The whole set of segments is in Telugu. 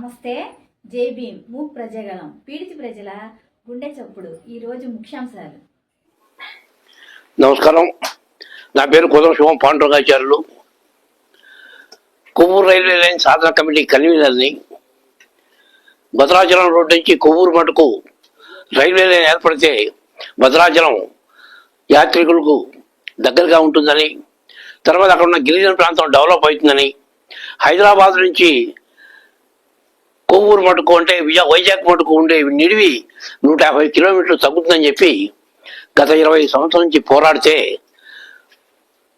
నమస్తే. జై భీమ్. మూక్ ప్రజగలం పీడిత ప్రజల గుండె చప్పుడు. ఈరోజు ముఖ్యాంశాలు. నమస్కారం. నా పేరు కుదర శివం పాండురంగాచార్యులు. కొవ్వూరు రైల్వే లైన్ సాధన కమిటీ కన్వీనర్ని భద్రాచలం రోడ్డు నుంచి కొవ్వూరు మటుకు రైల్వే లైన్ ఏర్పడితే భద్రాచలం యాత్రికులకు దగ్గరగా ఉంటుందని తర్వాత అక్కడ ఉన్న గిరిజన ప్రాంతం డెవలప్ అవుతుందని హైదరాబాద్ నుంచి కొవ్వూరు మటుకు అంటే విజయ వైజాగ్ మటుకు ఉండే నిడివి నూట యాభై కిలోమీటర్లు తగ్గుతుందని చెప్పి గత ఇరవై సంవత్సరం నుంచి పోరాడితే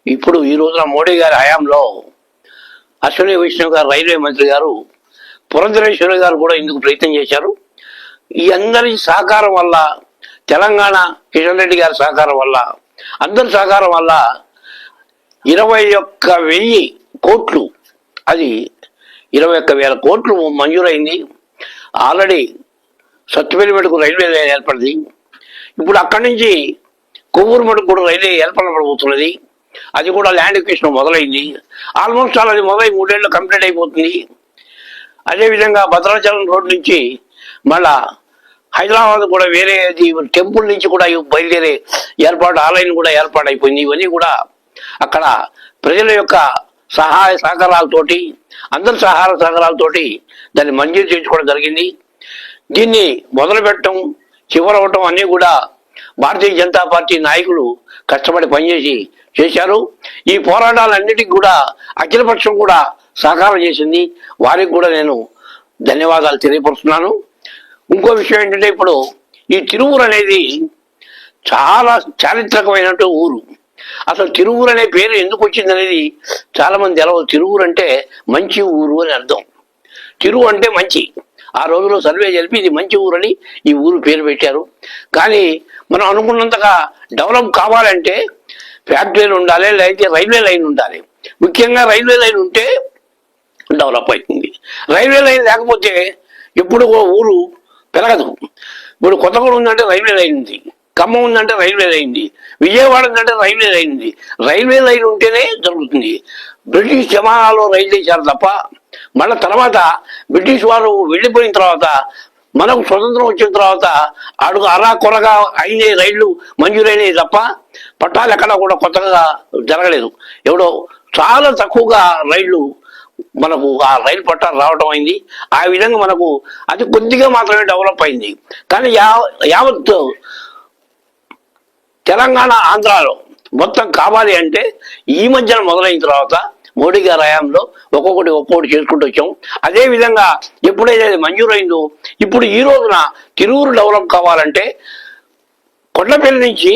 ఇప్పుడు ఈ రోజున మోడీ గారి హయాంలో అశ్విని వైష్ణవ్ గారు రైల్వే మంత్రి గారు పురంధరేశ్వరి గారు కూడా ఇందుకు ప్రయత్నం చేశారు. ఈ అందరి సహకారం వల్ల తెలంగాణ కిషన్ రెడ్డి గారి సహకారం వల్ల అందరి సహకారం వల్ల ఇరవై ఒక్క వెయ్యి కోట్లు అది ఇరవై ఒక్క వేల కోట్లు మంజూరైంది. ఆల్రెడీ సత్తుపల్లి మటుకు రైల్వే లైన్ ఏర్పడింది. ఇప్పుడు అక్కడి నుంచి కొవ్వూరు మటుకు కూడా రైల్వే ఏర్పడబడబోతున్నది అది కూడా ల్యాండ్ ఎక్విషన్ మొదలైంది. ఆల్మోస్ట్ ఆల్ అది మొదలై మూడేళ్ళు కంప్లీట్ అయిపోతుంది. అదేవిధంగా భద్రాచలం రోడ్ నుంచి మళ్ళా హైదరాబాద్ కూడా వేరే అది టెంపుల్ నుంచి కూడా బయలుదేరే ఏర్పాటు ఆలయం కూడా ఏర్పాటు అయిపోయింది ఇవన్నీ కూడా అక్కడ ప్రజల యొక్క సహాయ సహకారాలతోటి అందరి సహాయ సహకారాలతోటి దాన్ని మంజూరు చేయించుకోవడం జరిగింది. దీన్ని మొదలుపెట్టడం చివరవటం అన్నీ కూడా భారతీయ జనతా పార్టీ నాయకులు కష్టపడి పనిచేసి చేశారు. ఈ పోరాటాలన్నిటికీ కూడా అఖిలపక్షం కూడా సహకారం చేసింది. వారికి కూడా నేను ధన్యవాదాలు తెలియపరుస్తున్నాను. ఇంకో విషయం ఏంటంటే ఇప్పుడు ఈ తిరువురు అనేది చాలా చారిత్రకమైనటువంటి ఊరు. అసలు తిరువురు అనే పేరు ఎందుకు వచ్చింది అనేది చాలామంది ఎలా తిరువురు అంటే మంచి ఊరు అని అర్థం. తిరువు అంటే మంచి. ఆ రోజులో సర్వే జరిపి ఇది మంచి ఊరని ఈ ఊరు పేరు పెట్టారు. కానీ మనం అనుకున్నంతగా డెవలప్ కావాలంటే ఫ్యాక్టరీలు ఉండాలి లేకపోతే రైల్వే లైన్ ఉండాలి. ముఖ్యంగా రైల్వే లైన్ ఉంటే డెవలప్ అవుతుంది. రైల్వే లైన్ లేకపోతే ఎప్పుడు ఊరు పెరగదు. ఇప్పుడు కొత్తగూడెం ఉందంటే రైల్వే లైన్ ఉంది. ఖమ్మం ఉందంటే రైల్వే లైన్ విజయవాడ ఉందంటే రైల్వే లైన్ రైల్వే లైన్ ఉంటేనే జరుగుతుంది. బ్రిటిష్ జమానాలో రైలు చేశారు తప్ప మళ్ళీ తర్వాత బ్రిటిష్ వారు వెళ్ళిపోయిన తర్వాత మనకు స్వతంత్రం వచ్చిన తర్వాత అడుగు అరా కొరగా అయినే రైళ్ళు మంజూరైనవి తప్ప పట్టాలు ఎక్కడ కూడా కొత్తగా జరగలేదు. ఎవడో చాలా తక్కువగా రైళ్ళు మనకు ఆ రైలు పట్టాలు రావడం అయింది. ఆ విధంగా మనకు అది కొద్దిగా మాత్రమే డెవలప్ అయింది. కానీ యావత్ తెలంగాణ ఆంధ్రాలో మొత్తం కావాలి అంటే ఈ మధ్యన మొదలైన తర్వాత మోడీ గారి హయాంలో ఒక్కొక్కటి ఒక్కొక్కటి చేసుకుంటూ వచ్చాం. అదేవిధంగా ఎప్పుడైతే అది మంజూరైందో ఇప్పుడు ఈ రోజున తిరువురు డెవలప్ కావాలంటే కొండపల్లి నుంచి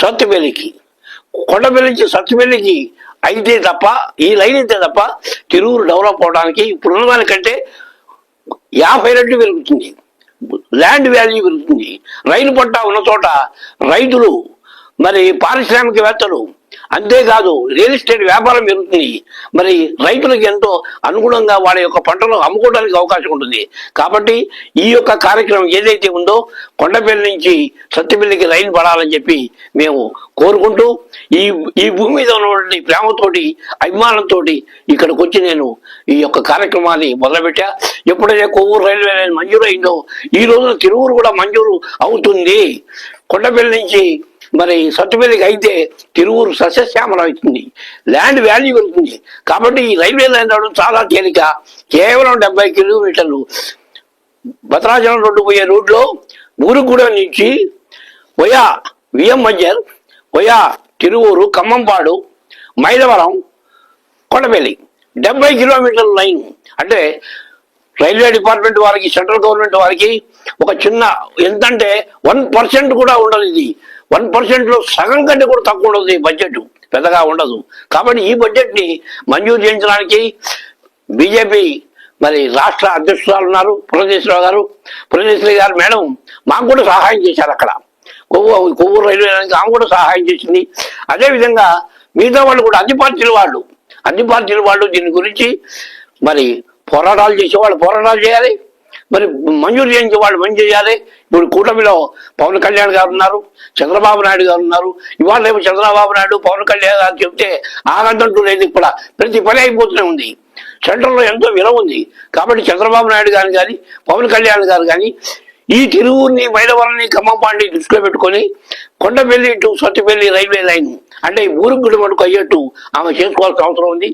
సత్తుపల్లికి కొండపల్లి నుంచి సత్తుపల్లికి అయితే తప్ప ఈ లైన్ అయితే తప్ప తిరువురు డెవలప్ అవడానికి ఇప్పుడున్న దానికంటే యాభై రెట్లు పెరుగుతుంది. ల్యాండ్ వాల్యూ పెరుగుతుంది రైలు పట్టా ఉన్న చోట రైతులు మరి పారిశ్రామికవేత్తలు అంతేకాదు రియల్ ఎస్టేట్ వ్యాపారం పెరుగుతుంది. మరి రైతులకు ఎంతో అనుగుణంగా వాడి యొక్క పంటలు అమ్ముకోవడానికి అవకాశం ఉంటుంది. కాబట్టి ఈ యొక్క కార్యక్రమం ఏదైతే ఉందో కొండపల్లి నుంచి సత్తిపల్లికి రైలు పడాలని చెప్పి మేము కోరుకుంటూ ఈ ఈ భూమి మీద ఉన్నటువంటి ప్రేమతోటి అభిమానంతో ఇక్కడికి వచ్చి నేను ఈ యొక్క కార్యక్రమాన్ని మొదలుపెట్టా. ఎప్పుడైతే కొవ్వూరు రైల్వే లైన్ మంజూరు అయిందో ఈ రోజున తిరువురు కూడా మంజూరు అవుతుంది. కొండపల్లి నుంచి మరి సత్తుపల్లికి అయితే తిరువురు సస్యశ్యామలం అవుతుంది. ల్యాండ్ వాల్యూ పెరుగుతుంది. కాబట్టి ఈ రైల్వే లైన్ రావడం చాలా తేలిక. కేవలం డెబ్బై కిలోమీటర్లు. భద్రాచలం రోడ్డు పోయే రోడ్లో ఊరుగూడెం నుంచి via VM Banjar via Tiruvuru Khammampadu Mylavaram Kondapalli. డెబ్బై కిలోమీటర్ల లైన్. అంటే రైల్వే డిపార్ట్మెంట్ వారికి సెంట్రల్ గవర్నమెంట్ వారికి ఒక చిన్న ఎంతంటే వన్ పర్సెంట్ కూడా ఉండదు ఇది. వన్ పర్సెంట్లో సగం కంటే కూడా తక్కువ ఉండదు ఈ బడ్జెట్ పెద్దగా ఉండదు. కాబట్టి ఈ బడ్జెట్ని మంజూరు చేయించడానికి బీజేపీ మరి రాష్ట్ర అధ్యక్షురాలు ఉన్నారు పురంధేశ్వరరావు గారు. పురంధేశ్వరి గారు మేడం మాకు కూడా సహాయం చేశారు అక్కడ. కొవ్వు కొవ్వూరు రైల్వే ఆమె కూడా సహాయం చేసింది. అదేవిధంగా మిగతా వాళ్ళు కూడా అన్ని పార్టీల వాళ్ళు. అన్ని పార్టీల వాళ్ళు దీని గురించి మరి పోరాటాలు చేసేవాళ్ళు పోరాటాలు చేయాలి. మరి మంజూరు చేయించే వాళ్ళు మంజూరు చేయాలి. ఇప్పుడు కూటమిలో పవన్ కళ్యాణ్ గారు ఉన్నారు చంద్రబాబు నాయుడు గారు ఉన్నారు. ఇవాళ రేపు చంద్రబాబు నాయుడు పవన్ కళ్యాణ్ గారు చెప్తే ఆగంటూ లేదు ఇక్కడ. ప్రతి పని అయిపోతూనే ఉంది. సెంట్రల్లో ఎంతో విలువ ఉంది. కాబట్టి చంద్రబాబు నాయుడు గారు కానీ పవన్ కళ్యాణ్ గారు కానీ ఈ తిరువురిని మైలవరని ఖమ్మంపాండి దృష్టిలో పెట్టుకొని Kondapalli to Sathupalli railway line అంటే ఈ ఊరికి మటుకు అయ్యేట్టు ఆమె చేసుకోవాల్సిన అవసరం ఉంది.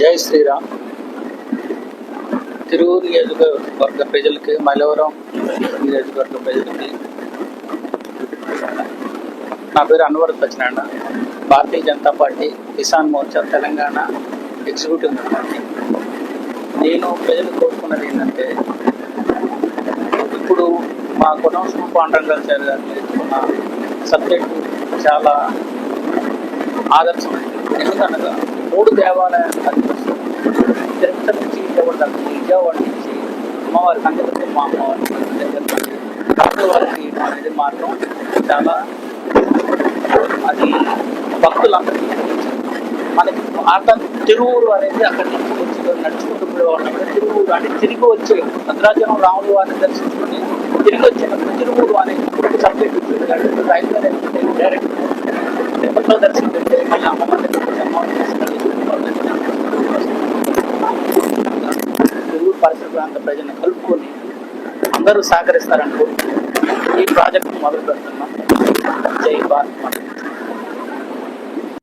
జై శ్రీరామ్. తిరువు నియోజకవర్గ ప్రజలకి మైలవరం నియోజకవర్గ ప్రజలకి నా పేరు Anwar Satyanarayana. Bharatiya Janata Party Kisan Morcha Telangana executive party. నేను ప్రజలు కోరుకున్నది ఏంటంటే ఇప్పుడు మా కొనవసరం పాండ్రంగాచార్య గారు నేర్చుకున్న సబ్జెక్టు చాలా ఆదర్శమైంది ఎందుకనగా మూడు దేవాలయాలు తిరుపతి నుంచి విజయవాడ తగ్గుతుంది విజయవాడ నుంచి అమ్మవారి సంగతి మా అమ్మవారి దగ్గర నుంచి అనేది మాత్రం చాలా అది భక్తులందరికీ మనకి ఆట తిరువురు అనేది అక్కడి నుంచి వచ్చి నడుచుకుంటూ వాళ్ళు తిరువురు అంటే తిరిగి వచ్చే భద్రాచలం రాముల వారిని దర్శించుకొని తిరిగి వచ్చినప్పుడు తిరువురు అనేది సబ్జెక్ట్ రైల్వే డైరెక్ట్ తిరుపతిలో దర్శించుకుంటే మళ్ళీ అమ్మవారి అమ్మవారి ప్రాంత ప్రజల్ని కలుపుకొని అందరూ సహకరిస్తారని ఈ ప్రాజెక్టు మొదలు పెడుతున్నాం జై భారత్